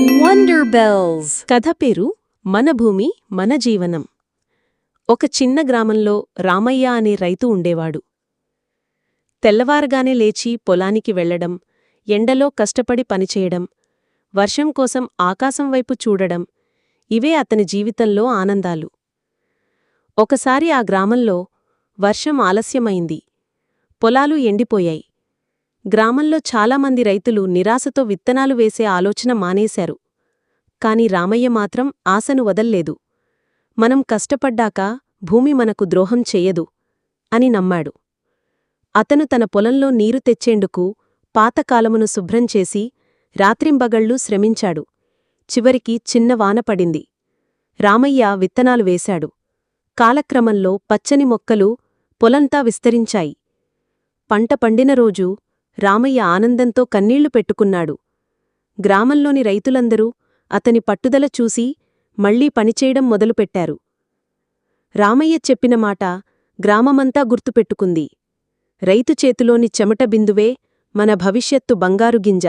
Wonder bells కథ పేరు మన భూమి మన జీవనం. ఒక చిన్న గ్రామంలో రామయ్య అనే రైతు ఉండేవాడు. తెల్లవారగానే లేచి పొలానికి వెళ్ళడం ఎండలో కష్టపడి పనిచేయడం వర్షం కోసం ఆకాశం వైపు చూడడం ఇవే అతని జీవితంలో ఆనందాలు. ఒకసారి ఆ గ్రామంలో వర్షం ఆలస్యమైంది. పొలాలు ఎండిపోయాయి. గ్రామంలో చాలామంది రైతులు నిరాశతో విత్తనాలు వేసే ఆలోచన మానేశారు. కాని రామయ్య మాత్రం ఆశను వదల్లేదు. మనం కష్టపడ్డాక భూమి మనకు ద్రోహం చెయ్యదు అని నమ్మాడు. అతను తన పొలంలో నీరు తెచ్చేందుకు పాతకాలమును శుభ్రం చేసి రాత్రింబగళ్ళు శ్రమించాడు. చివరికి చిన్న వాన పడింది. రామయ్య విత్తనాలు వేశాడు. కాలక్రమంలో పచ్చని మొక్కలు పొలంతా విస్తరించాయి. పంట పండిన రోజు రామయ్య ఆనందంతో కన్నీళ్ళు పెట్టుకున్నాడు. గ్రామంలోని రైతులందరూ అతని పట్టుదల చూసి మళ్ళీ పనిచేయడం మొదలుపెట్టారు. రామయ్య చెప్పిన మాట గ్రామమంతా గుర్తుపెట్టుకుంది. రైతు చేతిలోని చెమట బిందువే మన భవిష్యత్తు బంగారు గింజ.